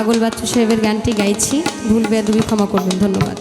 পাগল বাচ্চু সাহেবের গানটি গাইছি। ভুল বেয়াদবি ক্ষমা করবেন ধন্যবাদ।